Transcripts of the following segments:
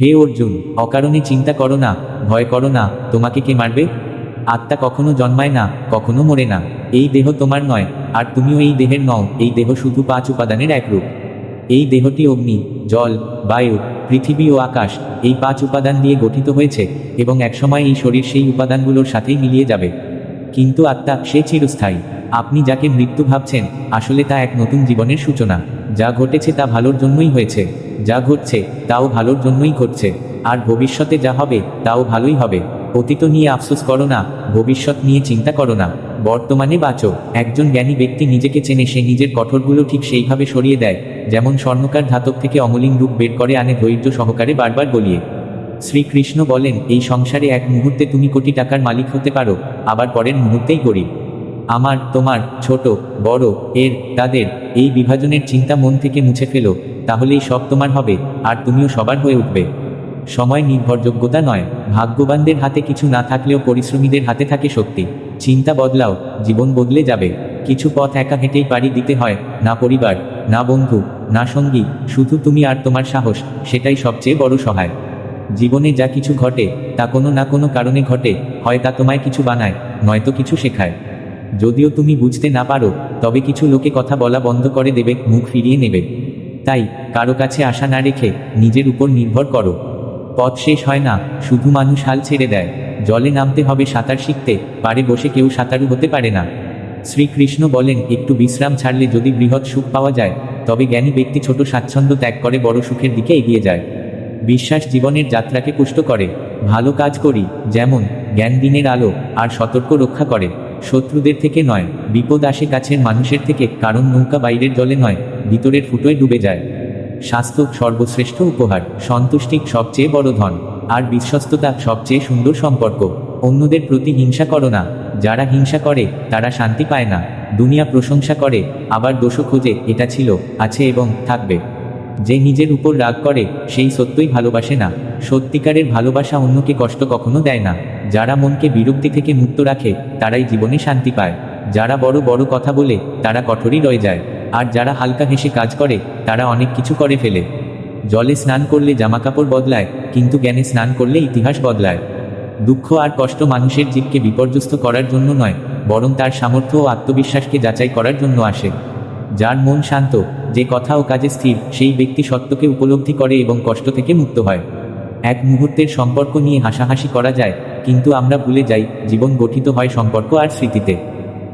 হে অর্জুন, অকারণে চিন্তা করো না, ভয় করো না, তোমাকে কে মারবে? আত্মা কখনো জন্মায় না, কখনো মরে না, এই দেহ তোমার নয়, আর তুমিও এই দেহের নও, এই দেহ শুধু পাঁচ উপাদানের একরূপ এই দেহটি অগ্নি, জল, বায়ু, পৃথিবী ও আকাশ, এই পাঁচ উপাদান দিয়ে গঠিত হয়েছে, এবং একসময় এই শরীর সেই উপাদানগুলোর সাথেই মিলিয়ে যাবে। কিন্তু আত্মা, সে চিরস্থায়ী। আপনি যাকে মৃত্যু ভাবছেন, আসলে তা এক নতুন জীবনের সূচনা, যা ঘটেছে তা ভালোর জন্যই হয়েছে। যা ঘটছে, তাও ভালোর জন্যই ঘটছে। আর ভবিষ্যতে যা হবে, তাও ভালোই হবে। অতীত নিয়ে আফসোস করো না, ভবিষ্যৎ নিয়ে চিন্তা করো না। বর্তমানে বাঁচো। একজন জ্ঞানী ব্যক্তি নিজেকে চেনে, সে নিজের কঠোরগুলো ঠিক সেইভাবে সরিয়ে দেয়। যেমন স্বর্ণকার ধাতব থেকে অমলিন রূপ বের করে আনে ধৈর্য সহকারে বারবার গলিয়ে। শ্রীকৃষ্ণ বলেন, এই সংসারে এক মুহূর্তে তুমি কোটি টাকার মালিক হতে পারো, আবার পরের মুহূর্তেই গরিব। আমার, তোমার, ছোট, বড়, এর, তাদের, এই বিভাজনের চিন্তা মন থেকে মুছে ফেলো। তাহলেই সব তোমার হবে, আর তুমিও সবার হয়ে উঠবে। সময় নির্ভরযোগ্যতা নয়, ভাগ্যবানদের হাতে কিছু না থাকলেও পরিশ্রমীদের হাতে থাকে শক্তি। চিন্তা বদলাও, জীবন বদলে যাবে। কিছু পথ একা হেঁটেই পাড়ি দিতে হয়, না পরিবার, না বন্ধু, না সঙ্গী, শুধু তুমি আর তোমার সাহস, সেটাই সবচেয়ে বড় সহায়। জীবনে যা কিছু ঘটে, তা কোনো না কোনো কারণে ঘটে, হয় তা তোমায় কিছু বানায়, নয়তো কিছু শেখায়। যদিও তুমি বুঝতে না পারো, তবে কিছু লোকে কথা বলা বন্ধ করে দেবে, মুখ ফিরিয়ে নেবে। তাই কারও কাছে আশা না রেখে নিজের উপর নির্ভর করো। পথ শেষ হয় না, শুধু মানুষ হাল ছেড়ে দেয়। জলে নামতে হবে সাঁতার শিখতে, পারে বসে কেউ সাঁতারু হতে পারে না। শ্রীকৃষ্ণ বলেন, একটু বিশ্রাম ছাড়লে যদি বৃহৎ সুখ পাওয়া যায়, তবে জ্ঞানী ব্যক্তি ছোট স্বাচ্ছন্দ্য ত্যাগ করে বড় সুখের দিকে এগিয়ে যায়। বিশ্বাস জীবনের যাত্রাকে পুষ্ট করে। ভালো কাজ করি, যেমন জ্ঞান দিনের আলো আর সতর্ক রক্ষা করে। শত্রুদের থেকে নয়, বিপদ আসে কাছের মানুষের থেকে, কারণ নৌকা বাইরের জলে নয়। ভিতরের ফুটোয় ডুবে যায়। স্বাস্থ্য সর্বশ্রেষ্ঠ উপহার, সন্তুষ্টি সবচেয়ে বড় ধন, আর বিশ্বস্ততা সবচেয়ে সুন্দর সম্পর্ক। অন্যদের প্রতি হিংসা করো না, যারা হিংসা করে, তারা শান্তি পায় না। দুনিয়া প্রশংসা করে, আবার দোষও খোঁজে, এটা ছিল, আছে এবং থাকবে। যে নিজের উপর রাগ করে, সেই সত্যই ভালোবাসে না। সত্যিকারের ভালোবাসা অন্যকে কষ্ট কখনো দেয় না। যারা মনকে বিরক্তি থেকে মুক্ত রাখে, তারাই জীবনে শান্তি পায়। যারা বড় বড় কথা বলে, তারা কঠোরই রয়ে যায়। আর যারা হালকা হেসে কাজ করে, তারা অনেক কিছু করে ফেলে। জলে স্নান করলে জামাকাপড় বদলায়, কিন্তু জ্ঞানে স্নান করলে ইতিহাস বদলায়। দুঃখ আর কষ্ট মানুষের জীবকে বিপর্যস্ত করার জন্য নয়, বরং তার সামর্থ্য ও আত্মবিশ্বাসকে যাচাই করার জন্য আসে। যার মন শান্ত, যে কথা ও কাজে স্থির, সেই ব্যক্তি সত্যকে উপলব্ধি করে এবং কষ্ট থেকে মুক্ত হয়। এক মুহূর্তের সম্পর্ক নিয়ে হাসাহাসি করা যায়, কিন্তু আমরা ভুলে যাই, জীবন গঠিত হয় সম্পর্ক আর স্মৃতিতে।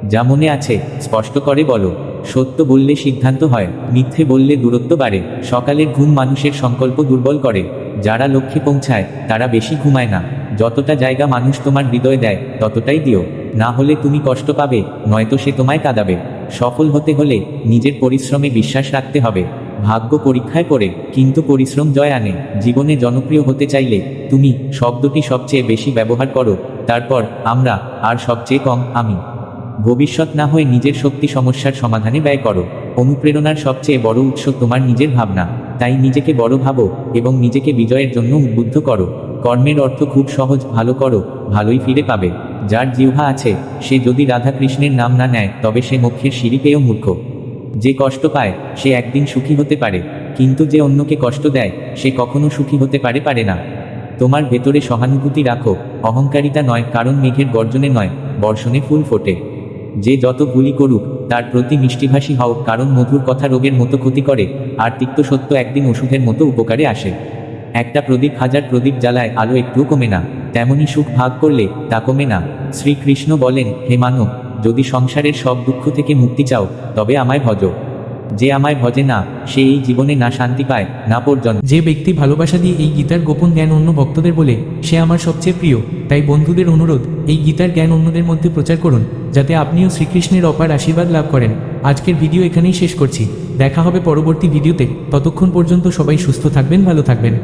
যা মনে আছে, স্পষ্ট করে বলো। সত্য বললে সিদ্ধান্ত হয়, মিথ্যে বললে দূরত্ব বাড়ে, সকালের ঘুম মানুষের সংকল্প দুর্বল করে, যারা লক্ষ্যে পৌঁছায়, তারা বেশি ঘুমায় না, যতটা জায়গা মানুষ তোমার হৃদয় দেয়, ততটাই দিও, না হলে তুমি কষ্ট পাবে, নয়তো সে তোমায় কাঁদাবে, সফল হতে হলে নিজের পরিশ্রমে বিশ্বাস রাখতে হবে, ভাগ্য পরীক্ষায় পড়ে, কিন্তু পরিশ্রম জয় আনে, জীবনে জনপ্রিয় হতে চাইলে, তুমি শব্দটি সবচেয়ে বেশি ব্যবহার করো, তারপর আমরা আর সবচেয়ে কম, আমি। ভবিষ্যৎ না হয়ে নিজের শক্তি সমস্যার সমাধানে ব্যয় করো। অনুপ্রেরণার সবচেয়ে বড় উৎস তোমার নিজের ভাবনা। তাই নিজেকে বড় ভাবো এবং নিজেকে বিজয়ের জন্য উদ্বুদ্ধ করো। কর্মের অর্থ খুব সহজ, ভালো করো, ভালোই ফিরে পাবে। যার জিহ্বা আছে, সে যদি রাধাকৃষ্ণের নাম না নেয়, তবে সে মুখ্যের সিঁড়ি পেয়েও মূর্খ। যে কষ্ট পায়, সে একদিন সুখী হতে পারে। কিন্তু যে অন্যকে কষ্ট দেয়, সে কখনো সুখী হতে পারে পারে না। তোমার ভেতরে সহানুভূতি রাখো। অহংকারিতা নয়, কারণ মেঘের গর্জনে নয়, বর্ষণে ফুল ফোটে। যে যত গুলি করুক, তার প্রতি মিষ্টিভাষী হও, কারণ মধুর কথা রোগের মতো ক্ষতি করে, আর তিক্ত সত্য একদিন ওষুধের মতো উপকারে আসে। একটা প্রদীপ হাজার প্রদীপ জ্বালায়, আলো একটু কমে না। তেমনি সুখ ভাগ করলে তা কমে না। শ্রীকৃষ্ণ বলেন, হে মানব, যদি সংসারের সব দুঃখ থেকে মুক্তি চাও, তবে আমায় ভজ। যে আমায় ভজে না, সে এই জীবনে না শান্তি পায়, না পর্যন্ত। যে ব্যক্তি ভালোবাসা দিয়ে এই গীতার গোপন জ্ঞান অন্য ভক্তদের বলে, সে আমার সবচেয়ে প্রিয়, তাই বন্ধুদের অনুরোধ, এই গীতার জ্ঞান অন্যদের মধ্যে প্রচার করুন, যাতে আপনিও শ্রীকৃষ্ণের অপার আশীর্বাদ লাভ করেন। আজকের ভিডিও এখানেই শেষ করছি। দেখা হবে পরবর্তী ভিডিওতে। ততক্ষণ পর্যন্ত সবাই সুস্থ থাকবেন, ভালো থাকবেন।